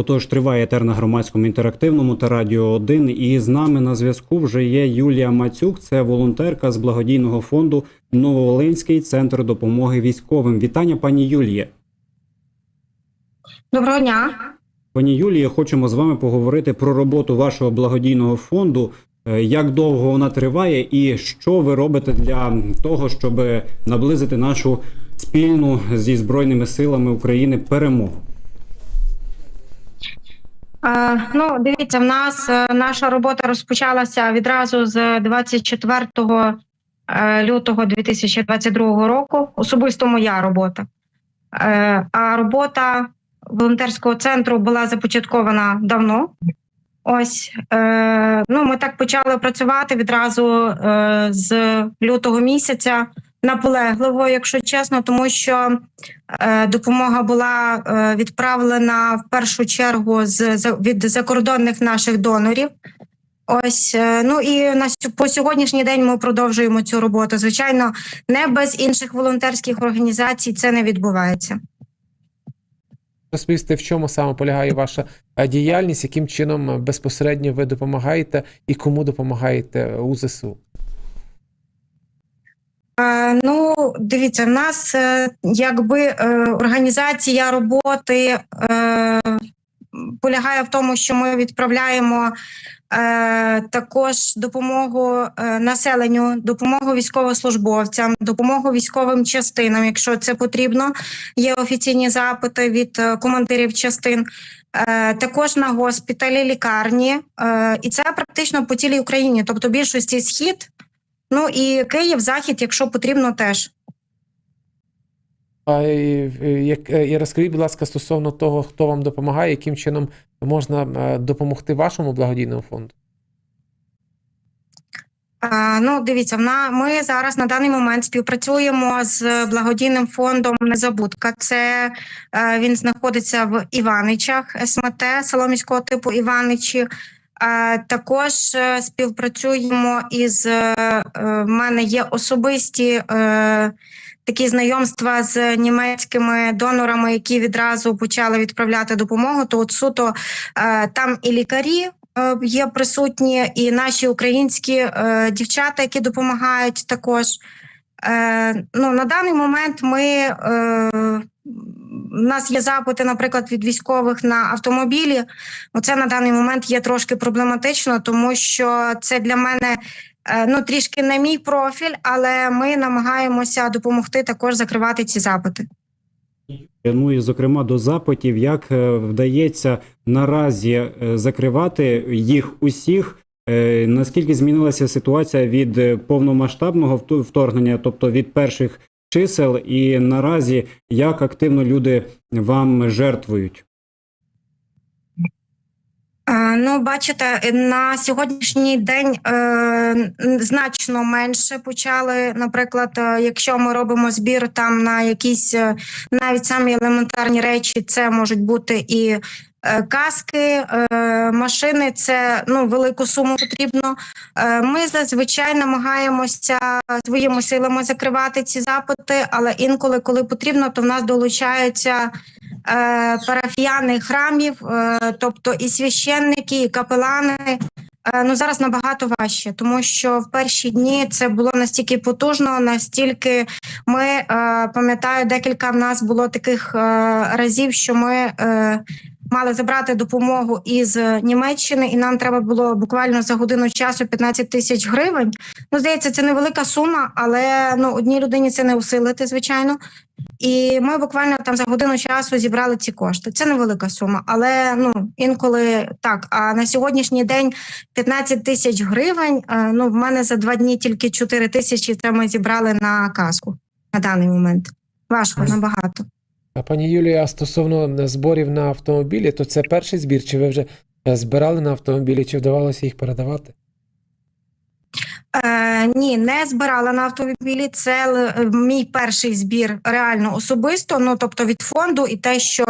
Отож, триває етер на громадському інтерактивному та радіо 1. І з нами на зв'язку вже є Юлія Мацюк, це волонтерка з благодійного фонду Нововолинський центр допомоги військовим. Вітання, пані Юліє. Доброго дня. Пані Юлія, хочемо з вами поговорити про роботу вашого благодійного фонду. Е, Як довго вона триває, і що ви робите для того, щоб наблизити нашу спільну зі збройними силами України перемогу? Ну, дивіться, в нас е, наша робота розпочалася відразу з 24 е, лютого 2022 року. Особисто моя робота. Е, а робота волонтерського центру була започаткована давно. Ось ну, ми так почали працювати відразу з лютого місяця наполегливо, якщо чесно, тому що е, допомога була е, відправлена в першу чергу з від закордонних наших донорів. Ось е, ну і на по сьогоднішній день ми продовжуємо цю роботу. Звичайно, не без інших волонтерських організацій це не відбувається. Розповісти, в чому саме полягає ваша е, діяльність, яким чином е, безпосередньо ви допомагаєте і кому допомагаєте у ЗСУ? Е, Ну, дивіться, в нас е, якби е, організація роботи полягає в тому, що ми відправляємо також допомогу населенню, допомогу військовослужбовцям, допомогу військовим частинам, якщо це потрібно. Є офіційні запити від командирів частин. Також на госпіталі, лікарні, і це практично по цілій Україні, тобто більшості схід. Ну і Київ, захід, якщо потрібно, теж. А, і, як, е, і розкажіть, будь ласка, стосовно того, хто вам допомагає, яким чином можна е, допомогти вашому благодійному фонду? А, ну, дивіться, вона ми зараз на даний момент співпрацюємо з благодійним фондом Незабудка. Це е, він знаходиться в Іваничах, СМТ, село міського типу Іваничі. Також е, співпрацюємо із е, е, в мене є особисті. Такі знайомства з німецькими донорами, які відразу почали відправляти допомогу. То от суто там і лікарі є присутні, і наші українські е, дівчата, які допомагають також. Е, ну, на даний момент ми у нас є запити, наприклад, від військових на автомобілі. Оце на даний момент є трошки проблематично, тому що це для мене е, ну трішки не мій профіль, але ми намагаємося допомогти також закривати ці запити. Ну і зокрема до запитів, як е, вдається наразі е, закривати їх усіх. Наскільки змінилася ситуація від повномасштабного вторгнення, тобто від перших чисел, і наразі як активно люди вам жертвують? Ну, бачите, на сьогоднішній день е, значно менше почали. Наприклад, е, якщо ми робимо збір там на якісь е, навіть самі елементарні речі, це можуть бути і е, каски, е, машини. Це ну велику суму потрібно. Е, Ми зазвичай намагаємося своїми силами закривати ці запити, але інколи, коли потрібно, то в нас долучаються парафіяни храмів, е, тобто і священники, і капелани. Е, Ну зараз набагато важче, тому що в перші дні це було настільки потужно, настільки ми е, пам'ятаю, декілька в нас було таких е, разів, що ми е, мали забрати допомогу із Німеччини, і нам треба було буквально за годину часу 15 тисяч гривень. Ну, здається, це невелика сума, але ну одній людині це не усилити, звичайно. І ми буквально там за годину часу зібрали ці кошти. Це невелика сума, але ну інколи так. А на сьогоднішній день 15 тисяч гривень. е, Ну в мене за два дні тільки 4 тисячі. Це ми зібрали на казку на даний момент. Важко набагато. А пані Юлія, стосовно е, зборів на автомобілі, то це перший збір, чи ви вже е, збирали на автомобілі, чи вдавалося їх передавати? Е, ні, не збирала на автомобілі. Це мій перший збір реально особисто. Ну тобто від фонду, і те, що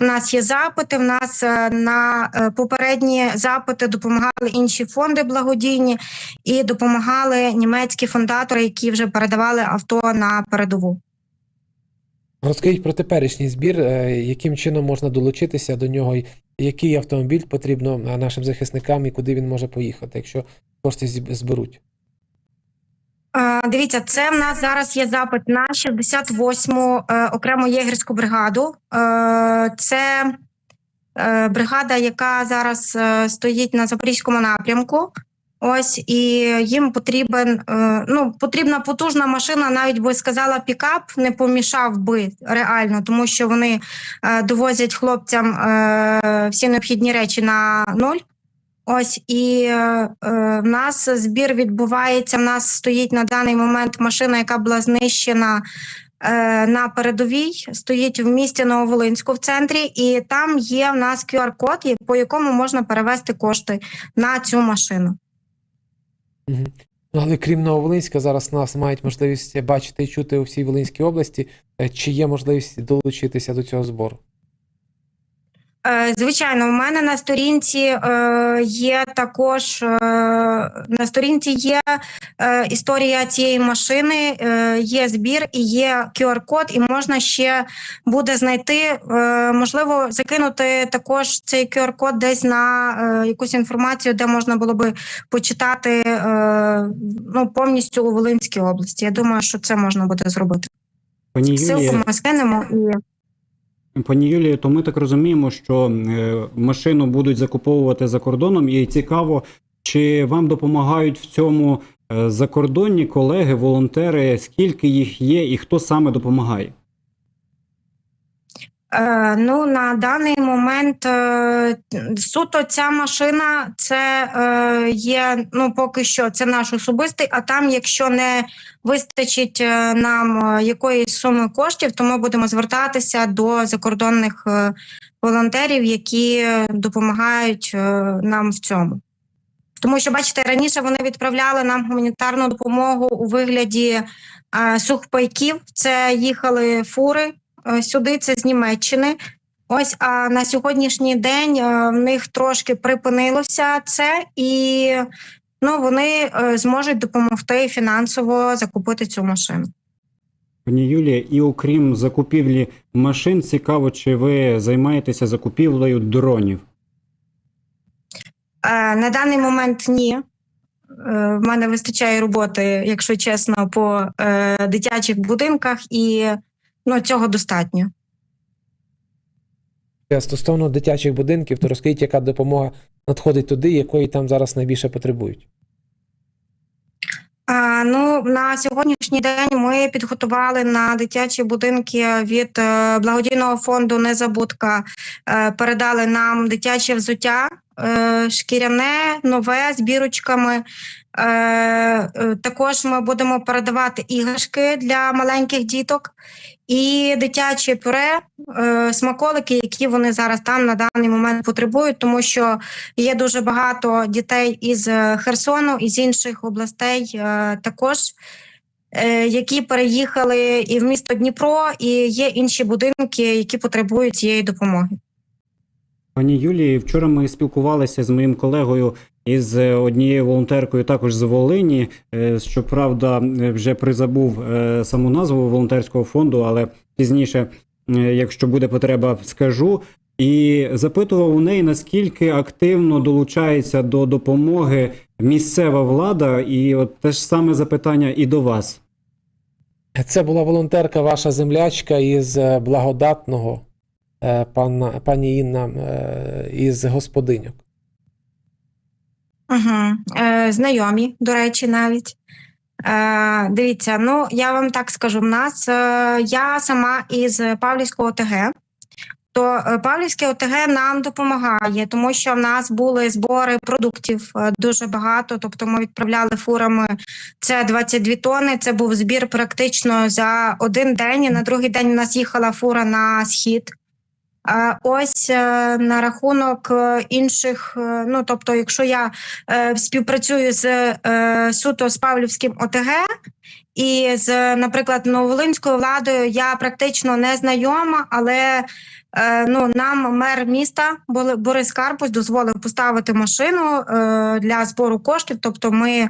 в нас є запити. В нас е, на е, попередні запити допомагали інші фонди благодійні і допомагали німецькі фондатори, які вже передавали авто на передову. Розкажіть про теперішній збір, е, яким чином можна долучитися до нього, який автомобіль потрібно е, нашим захисникам і куди він може поїхати, якщо кошти зберуть. Дивіться, це в нас зараз є запит на 68-му е, окрему єгерську бригаду. Це бригада, яка зараз стоїть на запорізькому напрямку. Ось і їм потрібен е, ну потрібна потужна машина, навіть би сказала, пікап не помішав би реально, тому що вони е, довозять хлопцям е, всі необхідні речі на нуль. Ось і в нас збір відбувається. В нас стоїть на даний момент машина, яка була знищена на передовій. Стоїть в місті Нововолинську в центрі, і там є в нас QR-код, по якому можна перевести кошти на цю машину. Ну, але крім Нововолинська, зараз нас мають можливість бачити і чути у всій Волинській області. Е, Чи є можливість долучитися до цього збору? Е, Звичайно, у мене на сторінці е, є також е, на сторінці є історія цієї машини, є збір і є QR-код, і можна ще буде знайти, можливо, закинути також цей QR-код десь на якусь інформацію, де можна було би почитати ну, повністю у Волинській області. Я думаю, що це можна буде зробити. Пані Юлія, ми скинемо і. Пані Юлії, то ми так розуміємо, що е, машину будуть закуповувати за кордоном, і цікаво, чи вам допомагають в цьому е, закордонні колеги, волонтери, скільки їх є, і хто саме допомагає? Е, ну, на даний момент е, суто ця машина це е, є ну поки що це наш особистий. А там, якщо не вистачить нам якоїсь суми коштів, то ми будемо звертатися до закордонних волонтерів, які допомагають нам в цьому. Тому що, бачите, раніше вони відправляли нам гуманітарну допомогу у вигляді сухпайків. Це їхали фури сюди, це з Німеччини. Ось а на сьогоднішній день е, в них трошки припинилося це, і ну вони е, зможуть допомогти фінансово закупити цю машину. Пані Юлія, і окрім закупівлі машин, цікаво, чи ви займаєтеся закупівлею дронів? Е, На даний момент ні. Е, В мене вистачає роботи, якщо чесно, по е, дитячих будинках, і ну, цього достатньо. Е, Стосовно дитячих будинків, то розкажіть, яка допомога надходить туди, якої там зараз найбільше потребують. А, ну, на сьогоднішній день ми підготували на дитячі будинки від е, благодійного фонду Незабудка. Е, передали нам дитяче взуття, шкіряне, нове з бірочками. Також ми будемо передавати іграшки для маленьких діток і дитяче пюре, е, смаколики, які вони зараз там на даний момент потребують, тому що Є дуже багато дітей із е, Херсону із інших областей е, також, які переїхали і в місто Дніпро, і є інші будинки, які потребують цієї допомоги. Пані Юлії, вчора ми спілкувалися з моїм колегою із е, однією волонтеркою, також з Волині. Е, Щоправда, е, вже призабув саму назву волонтерського фонду, але пізніше, якщо буде потреба, скажу. І запитував у неї, наскільки активно долучається до допомоги місцева влада, і от те ж саме запитання і до вас. Це була волонтерка, ваша землячка із благодатного, пана, пані Інна із господиньок. Угу. Е, знайомі, до речі, навіть. Е, дивіться, ну я вам так скажу: в нас е, я сама із Павлівського ОТГ. То е, Павлівське ОТГ нам допомагає, тому що в нас були збори продуктів е, дуже багато. Тобто ми відправляли фурами це 22 тони. Це був збір практично за один день. І на другий день у нас їхала фура на схід. Ось е, на рахунок е, інших, е, ну тобто, якщо я співпрацюю з суто з Павлівським ОТГ і з, наприклад, Нововолинською владою, я практично не знайома, але е, ну нам мер міста Борис Карпус дозволив поставити машину е, для збору коштів. Тобто, ми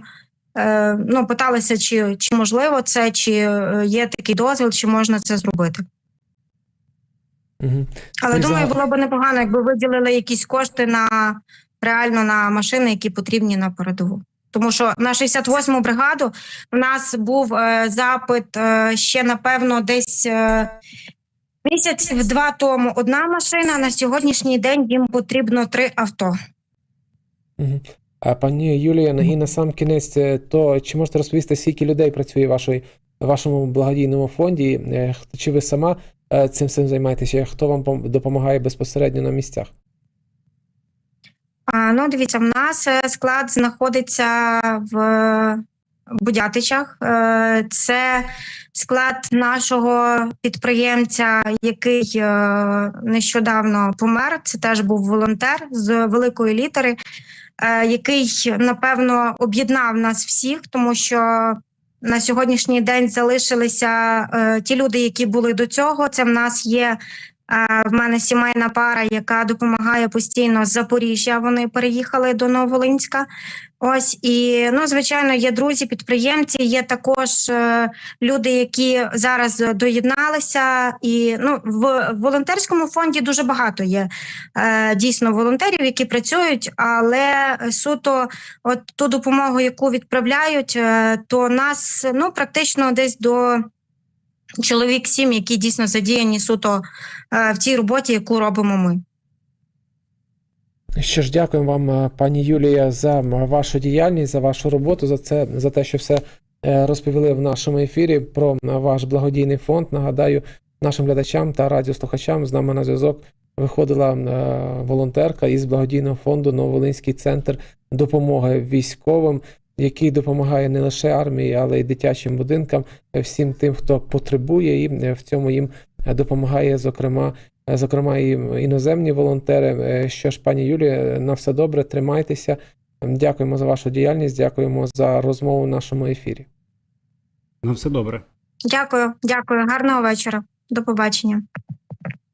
е, ну питалися, чи, чи можливо це, чи є такий дозвіл, чи можна це зробити. Угу. Але Ну, і думаю, за- було б непогано, якби виділили якісь кошти на реально на машини, які потрібні на передову. Тому що на 68-му бригаду в нас був е, запит е, ще напевно десь е, місяців два тому одна машина. На сьогоднішній день їм потрібно три авто. Угу. А пані Юлія, на- і на сам кінець, е, то чи можете розповісти, скільки людей працює в вашому благодійному фонді? Е, Чи ви сама е, цим всім займаєтеся? Хто вам допомагає безпосередньо на місцях? А, ну, дивіться, в нас е, склад знаходиться в Будятичах. Е, Це склад нашого підприємця, який нещодавно помер. Це теж був волонтер з великої літери, який напевно об'єднав нас всіх, тому що на сьогоднішній день залишилися е, ті люди, які були до цього. Це в нас є В мене сімейна пара, яка допомагає постійно з Запоріжжя. Вони переїхали до Нововолинська. Ось і ну, звичайно, є друзі, підприємці. Є також е, люди, які зараз доєдналися. І ну в волонтерському фонді дуже багато є е, дійсно волонтерів, які працюють, але суто, от ту допомогу, яку відправляють, е, то нас ну практично десь до чоловік сім, які дійсно задіяні суто е, в тій роботі, яку робимо ми. Що ж, дякуємо вам, е, пані Юлія, за вашу діяльність, за вашу роботу, за це, за те, що все е, розповіли в нашому ефірі про ваш благодійний фонд. Нагадаю нашим глядачам та радіослухачам з нами на зв'язок виходила волонтерка із благодійного фонду Нововолинський центр допомоги військовим, який допомагає не лише армії, але й дитячим будинкам, всім тим, хто потребує, і е, в цьому їм е, допомагає, зокрема. Е, Зокрема, і іноземні волонтери. Що ж, пані Юлія, на все добре, тримайтеся. Дякуємо за вашу діяльність, дякуємо за розмову в нашому ефірі. На все добре. Дякую, дякую. Гарного вечора. До побачення.